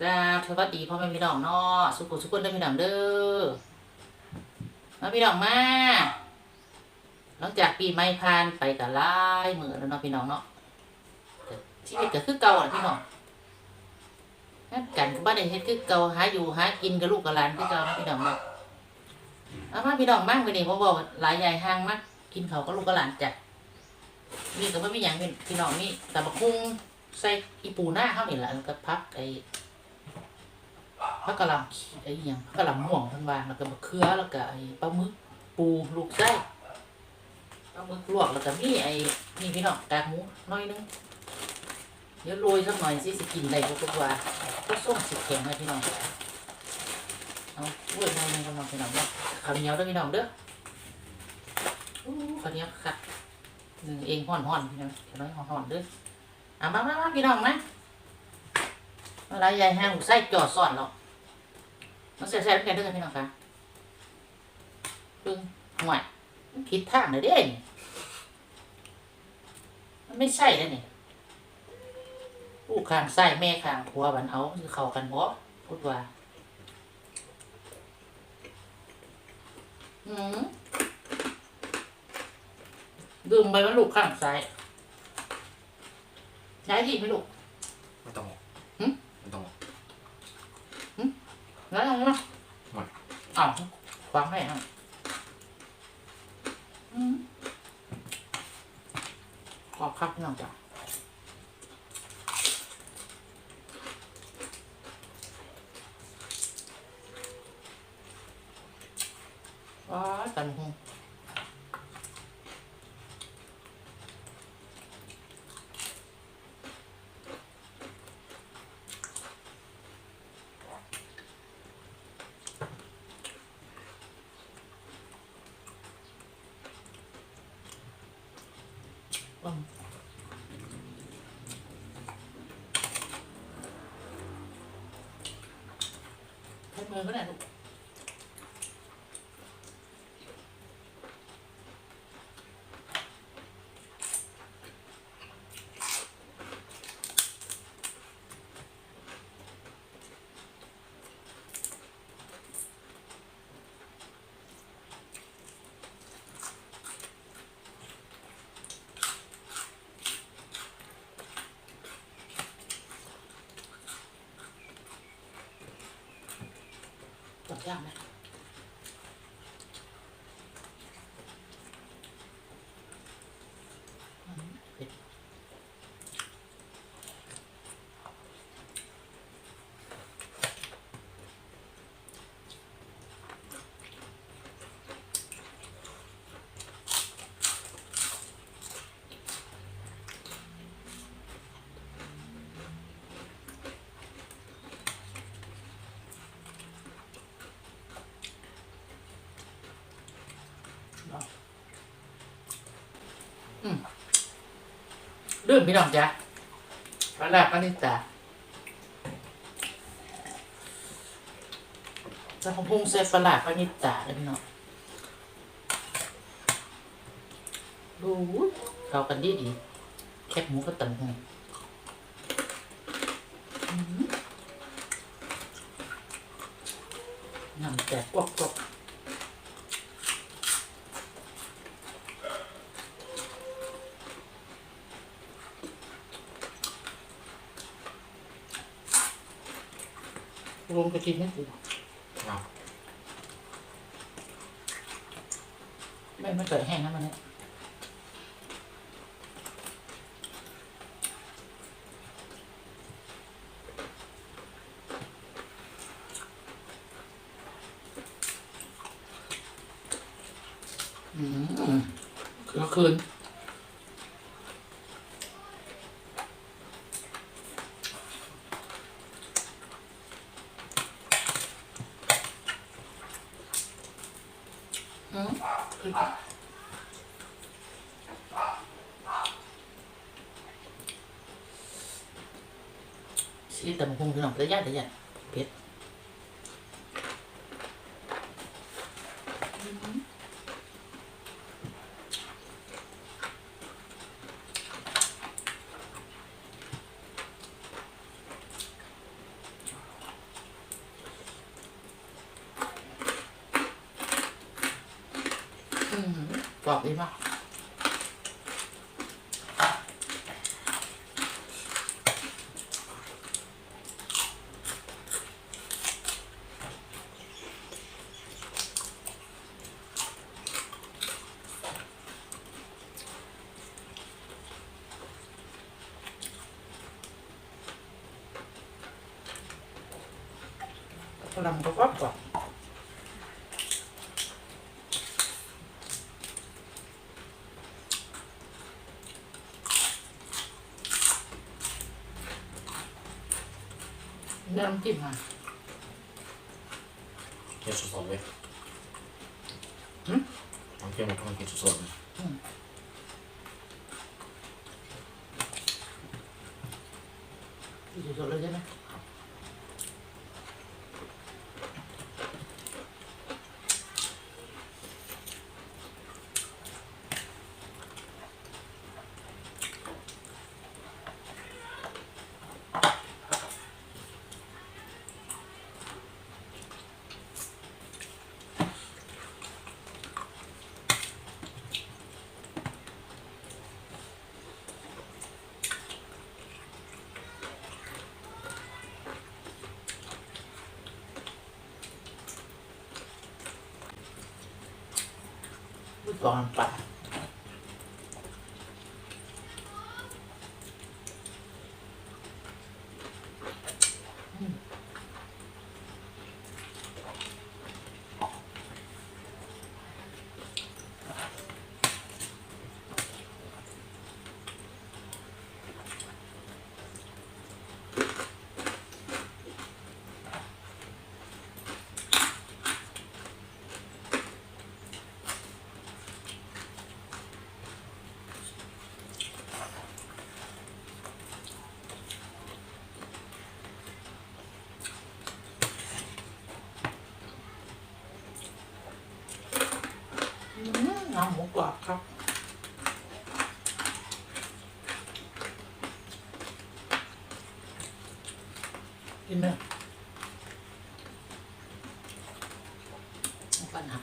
กราบสวัสดีพ่อแม่พี่น้องเนาะสุขุสุขุนเด้อพี่น้องเด้อมาพี่น้องมาหลังจากปีใหม่ผ่านไปก็หลายมือแล้วเนาะพี่น้องเนาะแต่ชีวิตก็คือเก่าอะพี่น้องงานกันก็บ่ได้เฮ็ดคือเก่าหาอยู่หากินกับลูกกับหลานคือเก่าพี่น้องเนาะเอามาพี่น้องมามื้อนี้ผมบอกหลายใหญ่ห้างมากกินเขากับลูกกับหลานจ้ะมีก็บ่มีหยังพี่น้องมีแต่บักหุ่งใส่อีปูหน้าเฮานี่แหละแล้วก็พักไอ ผักกะหล่ำไอ้ยังผักกะหล่ำม่วงทั้งวางแล้วก็มะเขือแล้วก็ไอ้ปลาหมึกปูลูกไส้ปลาหมึกลวกแล้วก็มีไอ้นี่พี่น้องกากหมูน้อยนึงเดี๋ยวโรยสักหน่อยสิสิกินได้ก็ว่าก็ส้มสิแข็งเลยพี่น้องเอาเว้ยน้อยนึงพี่น้องพี่น้องเนาะข้าวเหนียวด้อพี่น้องเด้ออู้ข้าวเหนียวคักหนึ่งเองห่อนๆพี่น้องข้าวเหนียวห่อนเด้ออะมามามาพี่น้องมา อะไรใหญ่แห้งไส้จอดซ่อนแล้วมันเสียใจแล้วกันเด้อพี่น้องคะปึ้งห่วยผิดทางเลยเด้นมันไม่ใช่แล้วนี่ผู้ข้างไส้แม่ข้างผัวบันเอาคือเข้ากันบ่พูดว่าอืมดื่มไปมันลูกข้างซ้ายย้ายที่ไหมลูก ไม่ต้อง หึ ไม่ต้อง แล้วยังไงนะหมดอ้าวฟังให้ฮะอืมขอบครับพี่น้องจ้ะว้ายตันหง มือก็ได้ลูก ตอบยากไหมอืมเผ็ด เรื่องพี่น้องจ้ะปลาลาบปลานิตาจะของพุ่งเซฟปลาลาบปลานิตาเลยพี่น้องดูเข้ากันดีดีแคบหมูก็ตันหงอื้อหือน้ำแตกกรอบๆรวก ระเทียมนิดเดียวเอาไม่ไม่เกิดแห้งนะมันเนี่ยอืมก็คืน thế nhá thế nhá. Biết. Ừ. Gọt đi mà. งตะยานตะยานเผ็ดกรอบดีมากกำลังก็กรอบกรอ บเริ่มจิ้มมา เคี่ยวสดๆเลย หึ ต้องเคี่ยวมันต้องกินสดๆเลย อยู่สดๆเลยใช่ไหม ลูกกรอนปลาอืมน้ำหมูกรอบครับ กินไหมปัญหา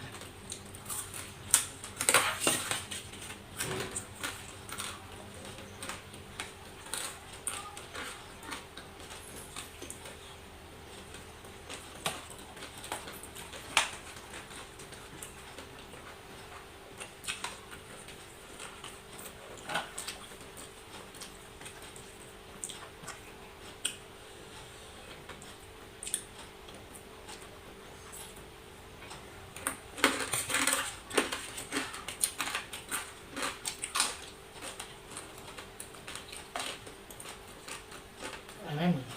อะไรไม่เหมือน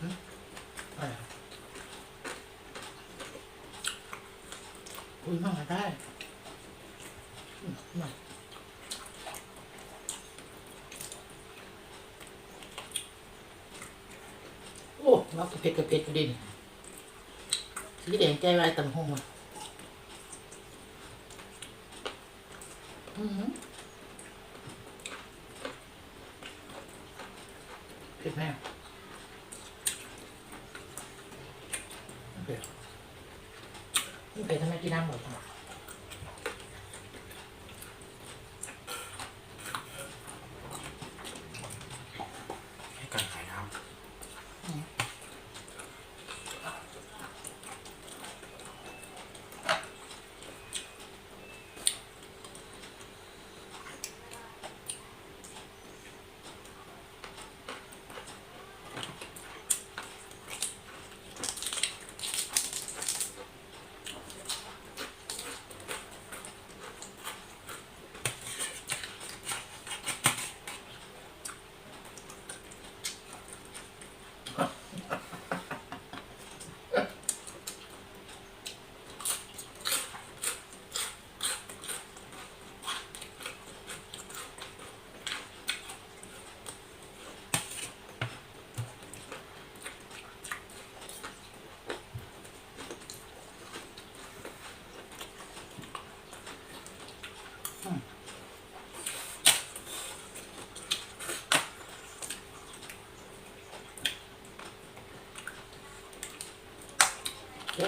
หึอะไรอะ คุยมากก็ได้มาโอ้รากระเพกกระเพกอยู่ดินสีแดงใจไว้ตำหงอะอือหือเผ็ดไหมอะไม่เผ็ดไม่ เป็ดทำไมกินน้ำหมดอะ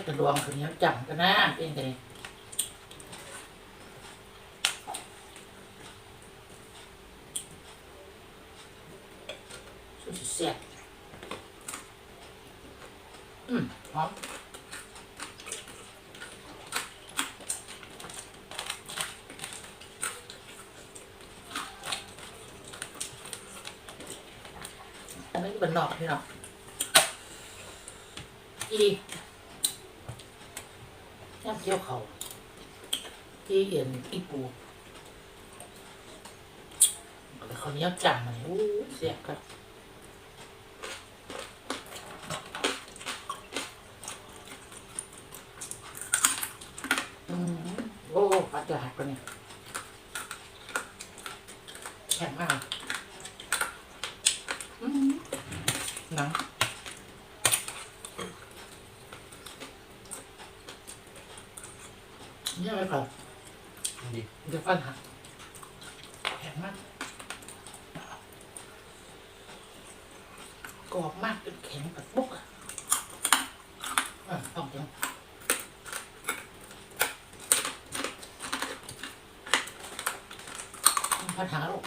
ตะลวงข้าเนียวจังกันนะเป็นไงสุดเสียอืมหอมอันนี้เป็นหนอกพี่เนาะอี เจียวเขาที่เอียนอีปูแล้วเขาเนี้ยจังมันอู้เสียครับอืมโอ้ปัดจะหักกันเนี่ยแข็งมากอืมหนังเนี่ยไปก่อน ดี เดี๋ยวฟันหักแข็งมากกรอบมากจนแข็งแบบปุ๊กอะอะต้องจัง พันหาลูก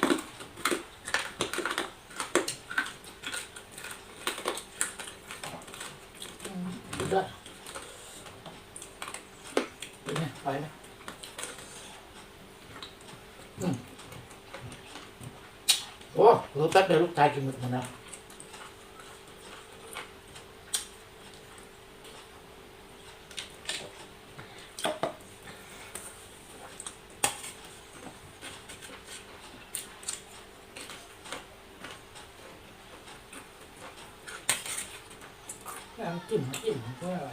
อืมดูด้วยเป็นไงไปไหมโอ้รู้แป๊บเดียวลูกชายกินหมดแล้ว น้ำจิ้มน้ำจิ้มเพื่ออะไร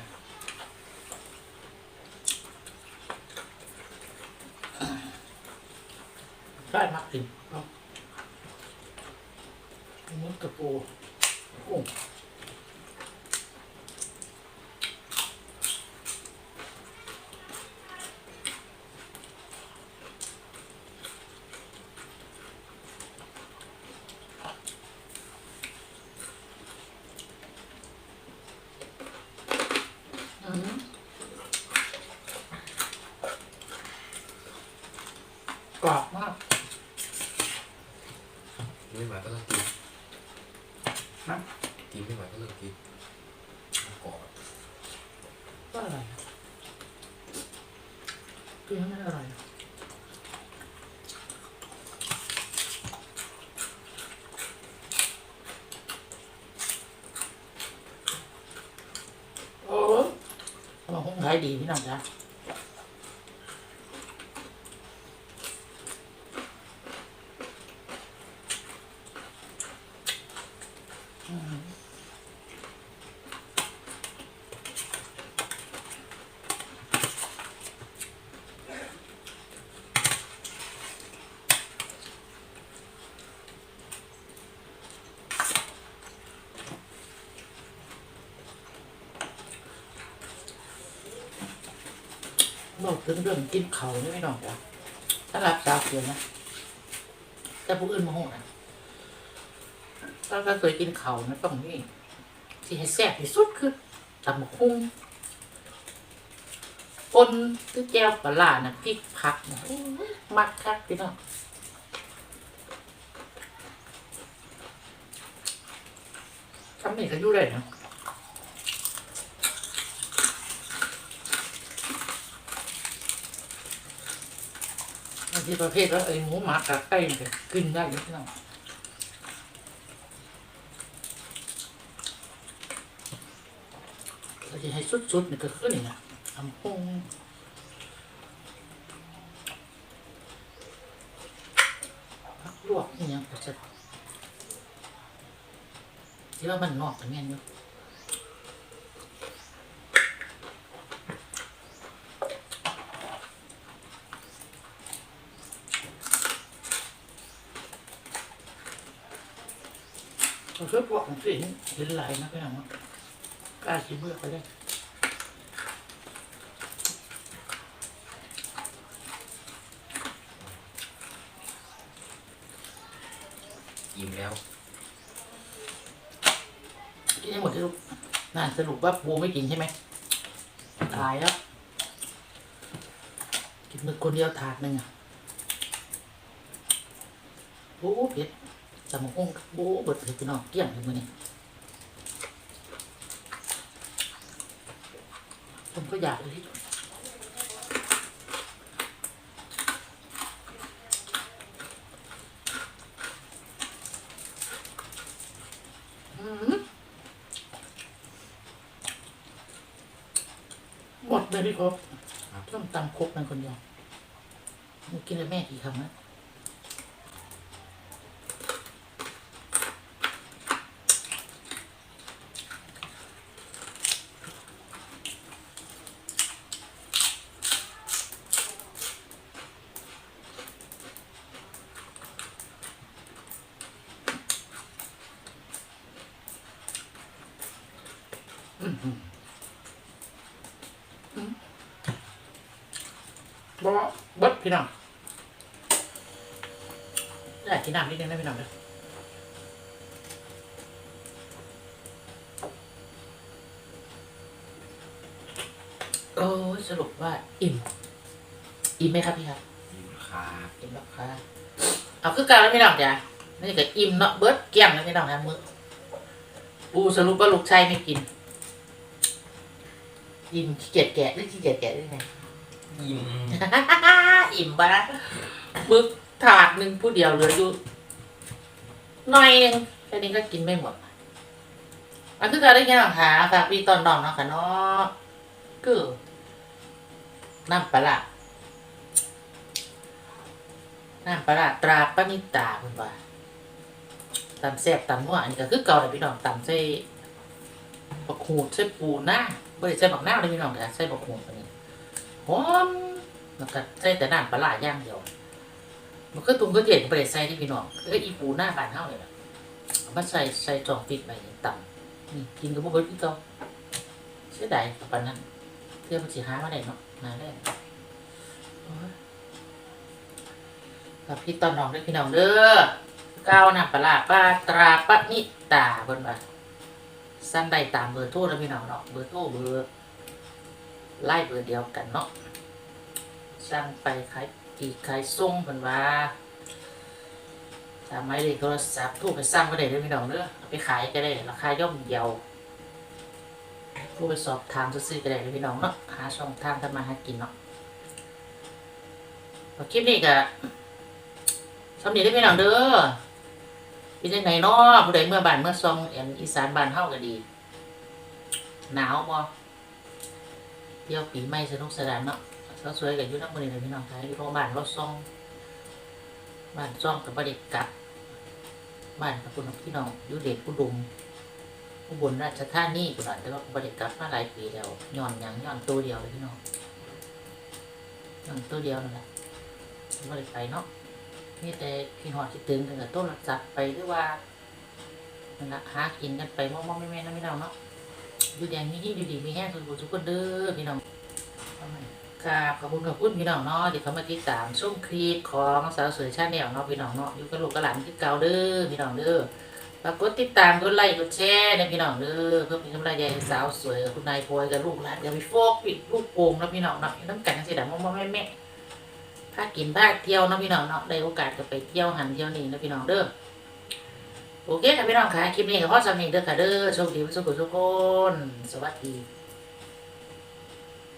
ใช่มากจริงเนาะมันกระโปรงกุ้งอืม กรอบมากไม่ไหวก็เลิกกินนะกินไม่ไหวก็เลิกกินกรอบก็อร่อยกินให้มันอร่อยโอ้มาคงขายดีพี่น้องจ้ะอืม บอกถึงเรื่องกินเขานี่ไม่น้องจ้ะถ้ารับสาวเสียนะ แต่ผู้อื่นมาห้องนะถ้าก็เคยกินเขานะต้องนี่ที่ให้แซ่บที่สุดคือตำบักหุ่งปนคือแก้วปลาร้านะพริกผักนะโอ้ยมักคักพี่น้องทำนี่ก็อยู่ได้นะางทีประเภทแล้วไอ้หมูหมากับไก่เนี่ยก็กินได้อยี่น้องเราจะให้สุดๆนี่ก็คือนี่นะทำพงพักลวกนี่ยังก็จะที่ว่ามันนอกแต่แม่นอยู่ เราช่วยพวกของสิเห็นหลายนะพี่น้องนากล้าชิมเบื่อไปได้อิ่มแล้วกินให้หมดที่ลูกน่าสรุปว่าปูไม่กินใช่ไหมตายแล้ว กินมือคนเดียวถาดหนึ่งอะโอ้เผ็ด ตำมะฮุ่งโบ้เบิดเลยพี่น้องเกลี้ยงเลยมื้อนี้ผมก็อยากเลยอืมหมดเลยพี่ครับต้องตำครบมันคนเดียวมึงกินแล้วแม่กี่คำนะ บ่เบิดพี่น้องได้กินน้ำนิดนึงนะพี่น้องเด้อโอ้ยสรุปว่าอิ่ม อิ่มไหมครับพี่ครับอิ่มคาอิ่มแล้วค่ะเอาคือเการแล้วพี่น้องจ้ะนี่ก็อิ่มเนาะเบิดเกลี้ยงแล้วพี่น้องนะมือปูสรุปว่าลูกชายไม่กิน อิ่มขี้เกียจแกะหรือขี้เกียจแกะได้ไง อิ่ม อิ่มปะนะมึกถาดหนึ่งผู้เดียวเหลืออยู่หน่อยหนึงแค่นี้ก็กินไม่หมดอันคือการได้แค่หนังหาฝากพี่ตอนดองเนาะค่ะเนาะคือน้ำปลาร้าน้ำปลาร้าตราปณิตาคุณว่าตำแซ่บตำหัวอันนี้ก็คือเก่าเลยพี่น้องตำใส่บักหูดใส่ปูหน้าไม่ได้ใส่บักหน้าเลยพี่น้องแต่ใส่บักหูดอันนี้ อมแล้วก็ใส่แต่น้ำปลาอย่างเดียว มันก็ตุงก็เด็ดไปใส่ที่พี่น้องก็อีปูหน้าบานเท่าเลยล่ะเอามาใส่ใส่จองปิดไปต่ำนี่กินกับพวกเบิร์ดพี่เก่าเสียดายปานนั้นเพื่อมันสิหามาได้เนาะมาได้กับพี่ตอนน้องด้วยพี่น้องเด้อก้าวน้ำปลาปลาตราปนิตาเพิ่นว่าสั่งได้ตามเบอร์โทรแล้วพี่น้องเนาะเบอร์โทรเบอร์ ไล่เบอร์เดียวกันเนาะสั่งไปขายปีขายส่งเพิ่นว่าสามไม้เลยโทรศัพท์โทูกไปสั่งก็ได้เด้อพี่น้องเด้อเอาไปขายก็ได้ราคาย่อมเยาโทรไปสอบถามซื้อก็ได้เด้อพี่น้องเนาะหาช่องทางทำมาหากินเนาะเอาคลิปนี้ก็สำเร็จได้พี่น้องเด้อเป็นยังไงเนาะผู้ใดเมื่อบ้านเมื่อซองแอนอีสานบ้านเฮาก็ดี หนาวบ่ ที่ยวปีใหม่สนุกสนานเนาะเราสวยกับยุน้ำมันเลยพี่น้องค่ะอยู่โรงพยาบาลเราซ่องบ้านซ่องกับบ้านเด็กกับบ้านกับคุณพี่น้องยู่เด็กผู้ดุมผู้บนราชธานีกุหลาบแต่ว่าบ้านเด็กกับมาหลายปีแล้วย้อนหยังย้อนตัวเดียวเลยพี่น้องย้อนตัวเดียวนั่นแหละบ้านเด็กไปเนาะนี่แต่พี่หอดที่ตึงกันกับต้นรักจับไปหรือว่านั่นละหากินกันไปมองๆแม่นะพี่น้องเนาะอยู่แดงนี้อยู่ดีมีแห้งทุกคนทุกคนเด้อพี่น้อง ครับขอบคุณขอบคุณพี่น้องเนาะที่เขามาติดตามชมคลิปของสาวสวยชาแนลเนาะพี่น้องเนาะอยู่กับลูกกับหลานที่เก่าเด้อพี่น้องเด้อฝากกดติดตามกดไลค์กดแชร์นะพี่น้องเด้อเพื่อเป็นกำลังใจให้สาวสวยกับคุณนายพลอยกับลูกหลานอย่าไปโฟกปิดลูกโป่งนะพี่น้องเนาะน้ำกันสิดามอมแม่แม่พากินพาเที่ยวนะพี่น้องเนาะได้โอกาสก็ไปเที่ยวหันเที่ยวนี่นะพี่น้องเด้อโอเคค่ะพี่น้องค่ะคลิปนี้ก็พอสำเนียงเด้อค่ะเด้อโชคดีทุกคนทุกคนสวัสดี